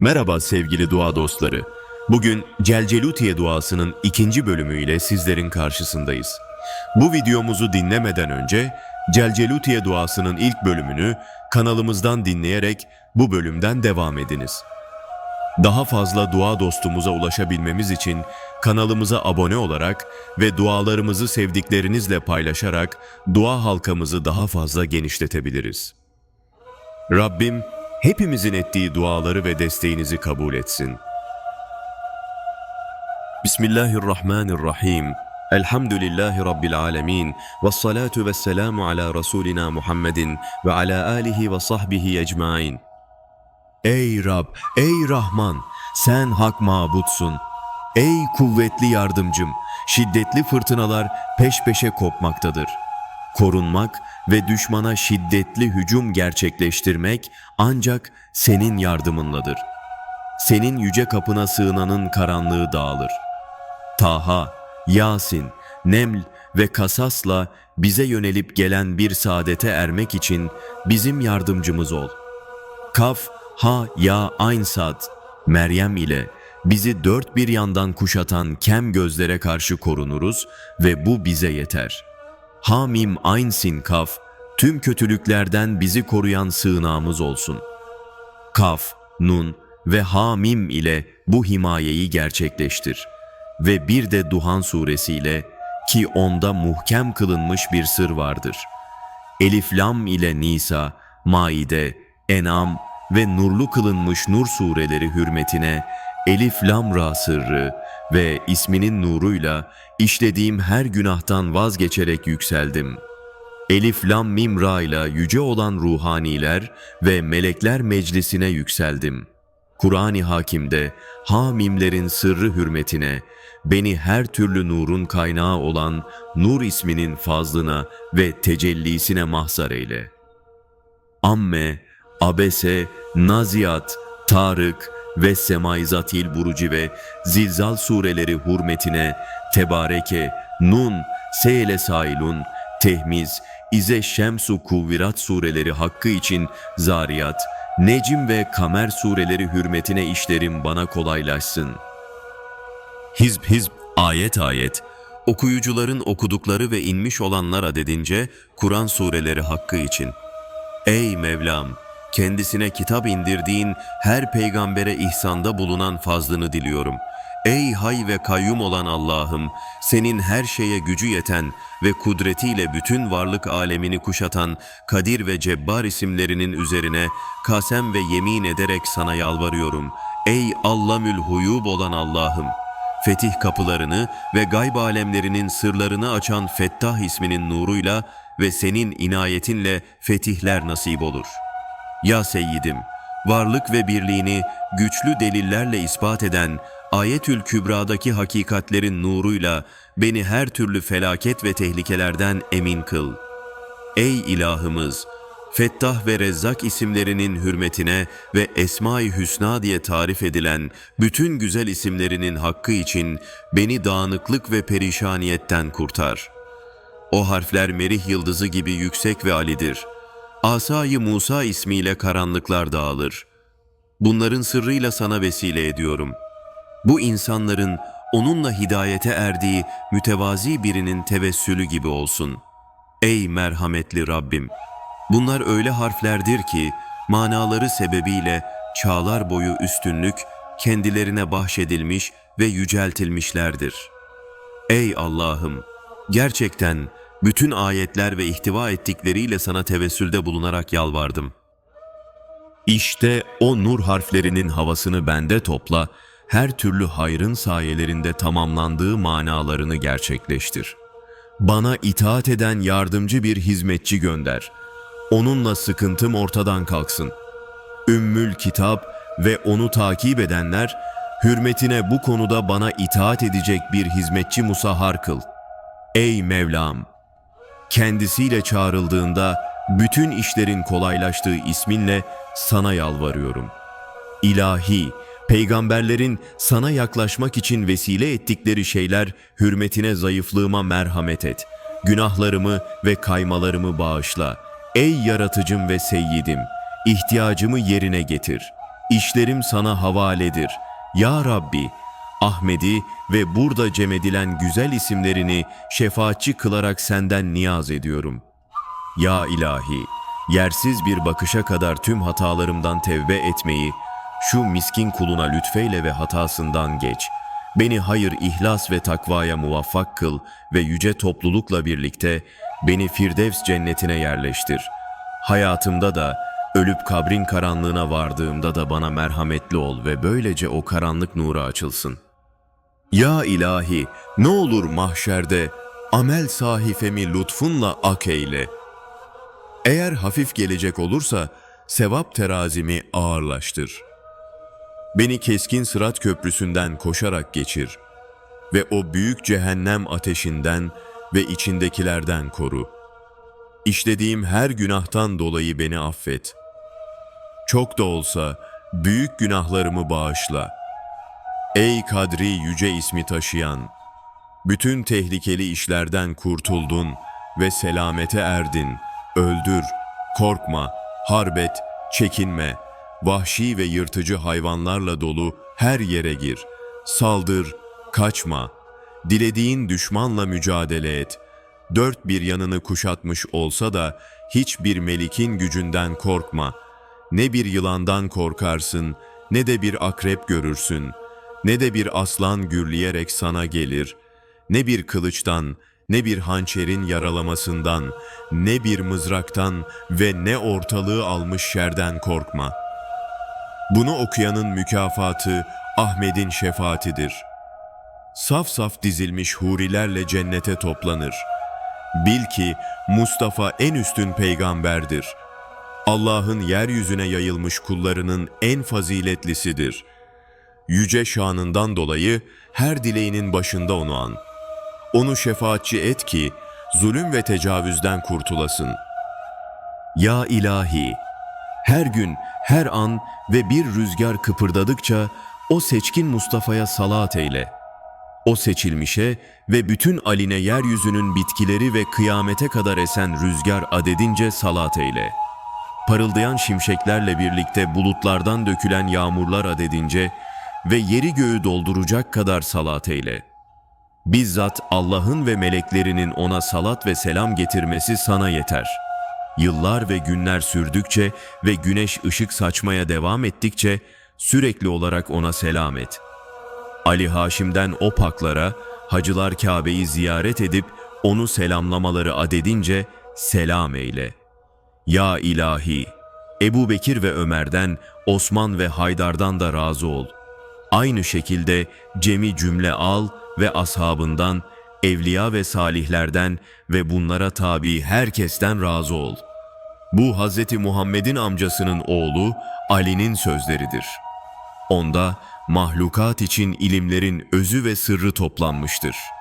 Merhaba sevgili dua dostları. Bugün Celcelutiye duasının ikinci bölümüyle sizlerin karşısındayız. Bu videomuzu dinlemeden önce Celcelutiye duasının ilk bölümünü kanalımızdan dinleyerek bu bölümden devam ediniz. Daha fazla dua dostumuza ulaşabilmemiz için kanalımıza abone olarak ve dualarımızı sevdiklerinizle paylaşarak dua halkamızı daha fazla genişletebiliriz. Rabbim hepimizin ettiği duaları ve desteğinizi kabul etsin. Bismillahirrahmanirrahim. Elhamdülillahi Rabbil alemin. Ve salatu ve selamu ala Resulina Muhammedin ve ala alihi ve sahbihi ecmain. Ey Rab, ey Rahman, sen hak mabutsun. Ey kuvvetli yardımcım, şiddetli fırtınalar peş peşe kopmaktadır. Korunmak ve düşmana şiddetli hücum gerçekleştirmek ancak senin yardımınladır. Senin yüce kapına sığınanın karanlığı dağılır. Taha, Yasin, Neml ve Kasas'la bize yönelip gelen bir saadete ermek için bizim yardımcımız ol. Kaf, Ha, Ya, Ayn Sad, Meryem ile bizi dört bir yandan kuşatan kem gözlere karşı korunuruz ve bu bize yeter. Hamim, Ayn Sin, Kaf, tüm kötülüklerden bizi koruyan sığınağımız olsun. Kaf, Nun ve Hamim ile bu himayeyi gerçekleştir. Ve bir de Duhan suresiyle ki onda muhkem kılınmış bir sır vardır. Elif Lam ile Nisa, Maide, Enam ve nurlu kılınmış Nur sureleri hürmetine Elif Lam Ra sırrı ve isminin nuruyla işlediğim her günahtan vazgeçerek yükseldim. Elif Lam Mim ile yüce olan ruhaniler ve melekler meclisine yükseldim. Kur'an-ı Hakim'de Hamimlerin sırrı hürmetine beni her türlü nurun kaynağı olan Nur isminin fazlına ve tecellisine mahzar eyle. Amme, Abese, Naziyat, Tarık ve Semaizatil Buruci ve Zilzal sureleri hürmetine Tebareke, Nun, Seyle Sailun, Tehmiz, İze Şemsu Kuvvirat sureleri hakkı için Zariyat, Necim ve Kamer sureleri hürmetine işlerim bana kolaylaşsın. Hizb hizb, ayet ayet, okuyucuların okudukları ve inmiş olanlar adedince Kur'an sureleri hakkı için. Ey Mevlam! Kendisine kitap indirdiğin her peygambere ihsanda bulunan fazlını diliyorum. Ey hay ve kayyum olan Allah'ım, senin her şeye gücü yeten ve kudretiyle bütün varlık alemini kuşatan Kadir ve Cebbar isimlerinin üzerine kasem ve yemin ederek sana yalvarıyorum. Ey Allamül Huyub olan Allah'ım! Fetih kapılarını ve gayb alemlerinin sırlarını açan Fettah isminin nuruyla ve senin inayetinle fetihler nasip olur. Ya Seyyidim, varlık ve birliğini güçlü delillerle ispat eden Ayetül Kübra'daki hakikatlerin nuruyla beni her türlü felaket ve tehlikelerden emin kıl. Ey ilahımız! Fettah ve Rezzak isimlerinin hürmetine ve Esma-i Hüsna diye tarif edilen bütün güzel isimlerinin hakkı için beni dağınıklık ve perişaniyetten kurtar. O harfler merih yıldızı gibi yüksek ve alidir. Asayı Musa ismiyle karanlıklar dağılır. Bunların sırrıyla sana vesile ediyorum. Bu insanların onunla hidayete erdiği mütevazi birinin tevessülü gibi olsun. Ey merhametli Rabbim! Bunlar öyle harflerdir ki manaları sebebiyle çağlar boyu üstünlük kendilerine bahşedilmiş ve yüceltilmişlerdir. Ey Allah'ım! Gerçekten bütün ayetler ve ihtiva ettikleriyle sana tevessülde bulunarak yalvardım. İşte o nur harflerinin havasını bende topla, her türlü hayrın sayelerinde tamamlandığı manalarını gerçekleştir. Bana itaat eden yardımcı bir hizmetçi gönder. Onunla sıkıntım ortadan kalksın. Ümmül Kitap ve onu takip edenler, hürmetine bu konuda bana itaat edecek bir hizmetçi musahhar kıl. Ey Mevlam! Kendisiyle çağrıldığında bütün işlerin kolaylaştığı isminle sana yalvarıyorum. İlahi, peygamberlerin sana yaklaşmak için vesile ettikleri şeyler hürmetine zayıflığıma merhamet et. Günahlarımı ve kaymalarımı bağışla. Ey yaratıcım ve seyyidim, ihtiyacımı yerine getir. işlerim sana havaledir. Ya Rabbi, Ahmet'i ve burada cem edilen güzel isimlerini şefaatçi kılarak senden niyaz ediyorum. Ya ilahi, yersiz bir bakışa kadar tüm hatalarımdan tevbe etmeyi, şu miskin kuluna lütfeyle ve hatasından geç. Beni hayır, ihlas ve takvaya muvaffak kıl ve yüce toplulukla birlikte beni Firdevs cennetine yerleştir. Hayatımda da, ölüp kabrin karanlığına vardığımda da bana merhametli ol ve böylece o karanlık nura açılsın. Ya ilahi, ne olur mahşerde amel sahifemi lütfunla ak eyle.'' Eğer hafif gelecek olursa sevap terazimi ağırlaştır. Beni keskin sırat köprüsünden koşarak geçir ve o büyük cehennem ateşinden ve içindekilerden koru. İşlediğim her günahtan dolayı beni affet. Çok da olsa büyük günahlarımı bağışla. Ey kadri yüce ismi taşıyan, bütün tehlikeli işlerden kurtuldun ve selamete erdin. Öldür, korkma, harbet, çekinme. Vahşi ve yırtıcı hayvanlarla dolu her yere gir. Saldır, kaçma. Dilediğin düşmanla mücadele et. Dört bir yanını kuşatmış olsa da hiçbir melikin gücünden korkma. Ne bir yılandan korkarsın, ne de bir akrep görürsün. Ne de bir aslan gürleyerek sana gelir.'' ne bir kılıçtan, ne bir hançerin yaralamasından, ne bir mızraktan ve ne ortalığı almış şerden korkma. Bunu okuyanın mükafatı Ahmet'in şefaatidir. Saf saf dizilmiş hurilerle cennete toplanır. Bil ki Mustafa en üstün peygamberdir. Allah'ın yeryüzüne yayılmış kullarının en faziletlisidir. Yüce şanından dolayı her dileğinin başında onu an.'' Onu şefaatçi et ki zulüm ve tecavüzden kurtulasın. Ya ilahi, her gün, her an ve bir rüzgar kıpırdadıkça o seçkin Mustafa'ya salat eyle. O seçilmişe ve bütün aline yeryüzünün bitkileri ve kıyamete kadar esen rüzgar adedince salat eyle. Parıldayan şimşeklerle birlikte bulutlardan dökülen yağmurlar adedince ve yeri göğü dolduracak kadar salat eyle.'' Bizzat Allah'ın ve meleklerinin ona salat ve selam getirmesi sana yeter. Yıllar ve günler sürdükçe ve güneş ışık saçmaya devam ettikçe sürekli olarak ona selam et. Ali Haşim'den o paklara, hacılar Kabe'yi ziyaret edip onu selamlamaları adedince selam eyle. Ya ilahi, Ebu Bekir ve Ömer'den, Osman ve Haydar'dan da razı ol. Aynı şekilde cemi cümle al ve ashabından, evliya ve salihlerden ve bunlara tabi herkesten razı ol. Bu Hz. Muhammed'in amcasının oğlu Ali'nin sözleridir. Onda mahlukat için ilimlerin özü ve sırrı toplanmıştır.''